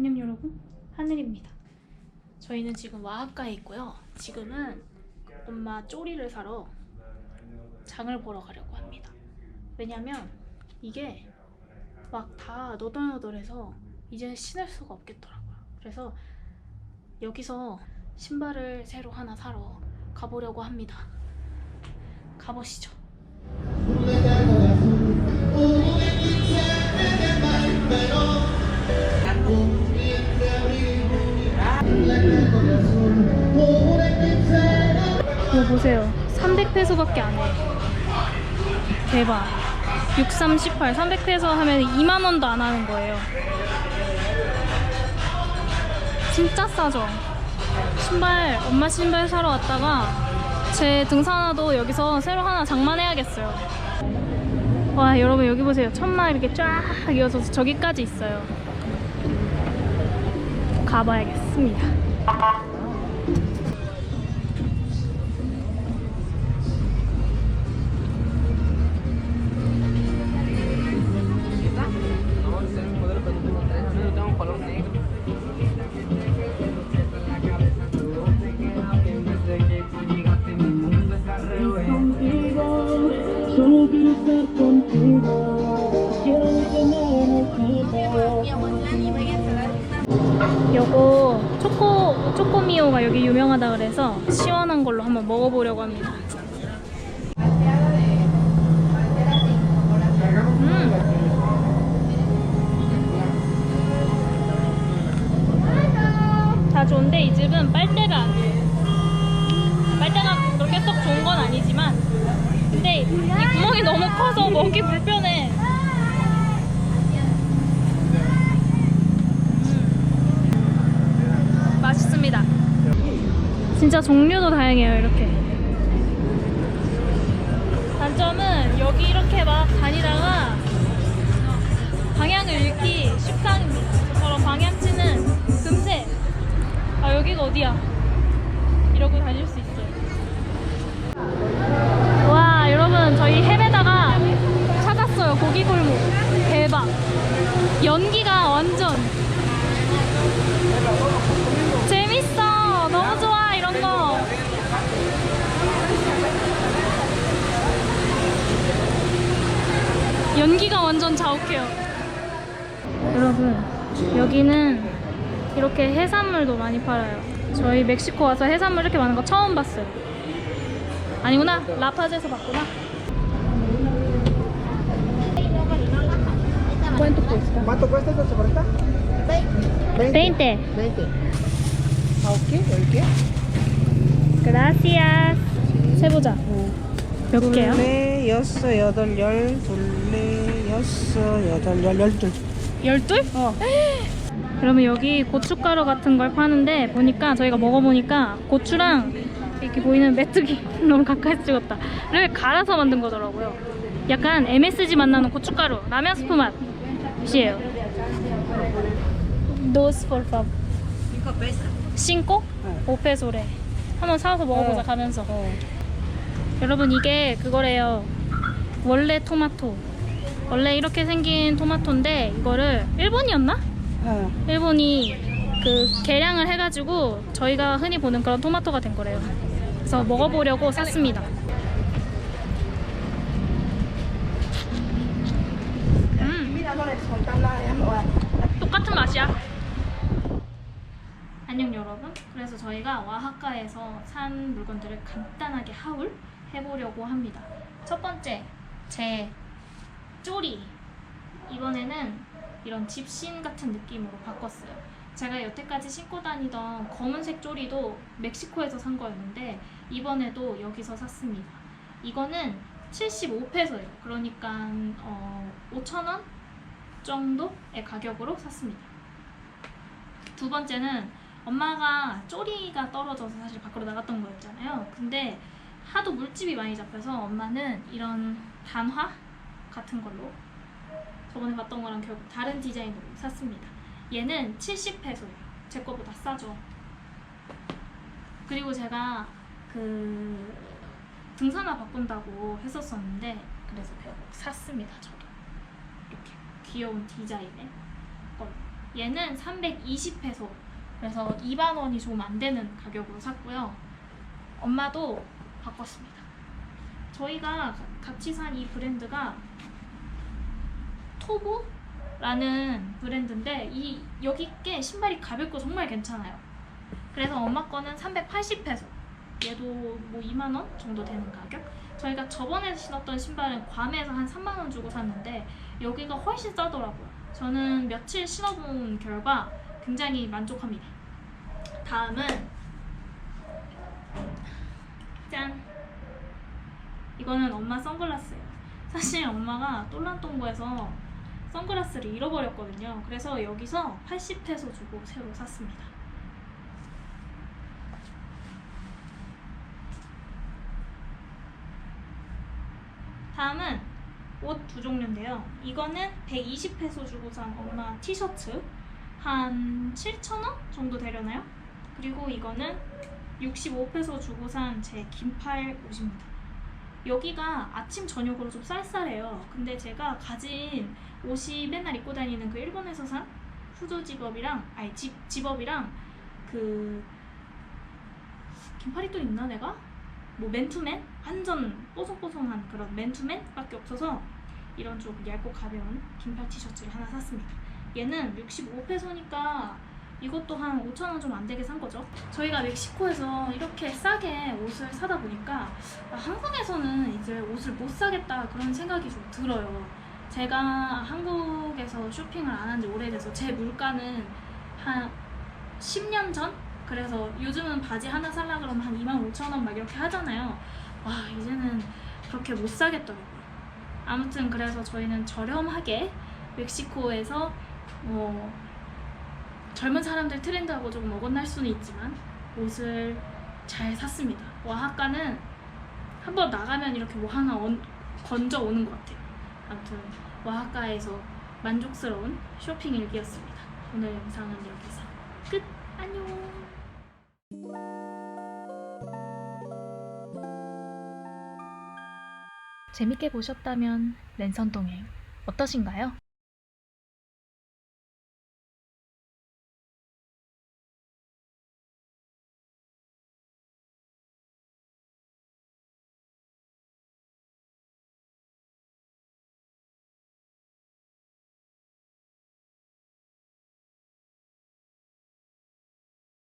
안녕 여러분 하늘입니다 저희는 지금 와하카에 있고요 지금은 엄마 쪼리를 사러 장을 보러 가려고 합니다 왜냐면 이게 막 다 너덜너덜해서 이제 신을 수가 없겠더라고요 그래서 여기서 신발을 새로 하나 사러 가보려고 합니다 가보시죠 이거 보세요. 300페소밖에 안 해. 대박. 63, 18, 300페소 하면 2만 원도 안 하는 거예요. 진짜 싸죠? 신발, 엄마 신발 사러 왔다가 제 등산화도 여기서 새로 하나 장만해야겠어요. 와, 여러분 여기 보세요. 천막 이렇게 쫙 이어서 저기까지 있어요. 가봐야겠습니다. 요거 초코 초코미오가 여기 유명하다 그래서 시원한 걸로 한번 먹어보려고 합니다. 음. 다 좋은데 이 집은 빨대가 안 돼. 빨대가 그렇게 썩 좋은 건 아니지만 근데 이 구멍이 너무 커서 먹기 불편해. 맛있습니다. 진짜 종류도 다양해요, 이렇게. 단점은 여기 이렇게 막 다니다가 방향을 잃기. 저런 방향치는 금세 아 여기가 어디야? 이러고 다닐 수 있어요. 와 여러분 저희 헤매다가 찾았어요 고기 골목 대박 연기가 완전 재밌어. 너무 좋아 이런 거. 연기가 완전 자욱해요. 여러분 여기는 이렇게 해산물도 많이 팔아요. 저희 멕시코 와서 해산물 이렇게 많은 거 처음 봤어요. 아니구나 라파즈에서 봤구나. ¿Cuánto cuesta? ¿Cuánto cuesta esta chocolate? 20. 20. ¿A qué? ¿El qué? Gracias. 세보자. 몇 개요? 둘레, 여섯, 여덟, 열, 둘레, 여섯, 여덟, 열, 열둘. 열둘? 어. 여러분 여기 고춧가루 같은 걸 파는데 보니까 저희가 먹어보니까 고추랑 이렇게 보이는 메뚜기 너무 가까이서 찍었다 를 갈아서 만든 거더라고요. 약간 MSG 맛나는 고춧가루 라면 스프 맛이에요. Dos por favor. Cinco pesos. 신고? 네. 5페소래. 한번 사와서 먹어보자 어. 가면서. 어. 여러분 이게 그거래요. 원래 토마토. 원래 이렇게 생긴 토마토인데 이거를 일본이었나? 어. 일본이 그 개량을 해가지고 저희가 흔히 보는 그런 토마토가 된 거래요. 그래서 먹어보려고 샀습니다. 음. 똑같은 맛이야. 안녕 여러분. 그래서 저희가 와하카에서 산 물건들을 간단하게 하울 해보려고 합니다. 첫 번째, 제 쪼리. 이번에는 이런 집신 같은 느낌으로 바꿨어요. 제가 여태까지 신고 다니던 검은색 쪼리도 멕시코에서 산 거였는데 이번에도 여기서 샀습니다. 이거는 75페소예요. 그러니까 어, 5,000원 정도의 가격으로 샀습니다. 두 번째는 엄마가 쪼리가 떨어져서 사실 밖으로 나갔던 거였잖아요. 근데 하도 물집이 많이 잡혀서 엄마는 이런 단화 같은 걸로 저번에 봤던 거랑 결국 다른 디자인으로 샀습니다. 얘는 70페소예요. 제 거보다 싸죠. 그리고 제가 그 등산화 바꾼다고 했었었는데 그래서 결국 샀습니다. 저도 이렇게 귀여운 디자인의 걸 얘는 320페소. 그래서 2만 원이 좀 안 되는 가격으로 샀고요. 엄마도 바꿨습니다. 저희가 같이 산 이 브랜드가 토보라는 브랜드인데 이 여기 게 신발이 가볍고 정말 괜찮아요. 그래서 엄마 거는 380페소. 얘도 뭐 2만 원 정도 되는 가격. 저희가 저번에 신었던 신발은 괌에서 한 3만 원 주고 샀는데 여기가 훨씬 싸더라고요. 저는 며칠 신어본 결과 굉장히 만족합니다. 다음은 짠. 이거는 엄마 선글라스예요. 사실 엄마가 똘란똥구에서 선글라스를 잃어버렸거든요. 그래서 여기서 80페소 주고 새로 샀습니다. 다음은 옷 두 종류인데요. 이거는 120페소 주고 산 엄마 티셔츠 한 7,000원 정도 되려나요? 그리고 이거는 65페소 주고 산 제 긴팔 옷입니다. 여기가 아침 저녁으로 좀 쌀쌀해요. 근데 제가 가진 옷이 맨날 입고 다니는 그 일본에서 산 후조 집업이랑 아니 집 집업이랑 그 긴팔이 또 있나 내가? 뭐 맨투맨 완전 뽀송뽀송한 그런 맨투맨밖에 없어서 이런 좀 얇고 가벼운 긴팔 티셔츠를 하나 샀습니다. 얘는 65페소니까 이것도 한 5,000원 좀 안 되게 산 거죠. 저희가 멕시코에서 이렇게 싸게 옷을 사다 보니까 아, 한국에서는 이제 옷을 못 사겠다 그런 생각이 좀 들어요. 제가 한국에서 쇼핑을 안 한 지 오래돼서 제 물가는 한 10년 전? 그래서 요즘은 바지 하나 살라 그러면 한 2만 5천 원막 이렇게 하잖아요. 와 이제는 그렇게 못 사겠더라고요. 아무튼 그래서 저희는 저렴하게 멕시코에서 뭐 젊은 사람들 트렌드하고 조금 어긋날 수는 있지만 옷을 잘 샀습니다. 와하카는 한번 나가면 이렇게 뭐 하나 얹- 건져 오는 것 같아요. 아무튼 와하카에서 만족스러운 쇼핑 일기였습니다. 오늘 영상은 여기서 끝. 안녕. 재밌게 보셨다면 랜선 동행 어떠신가요?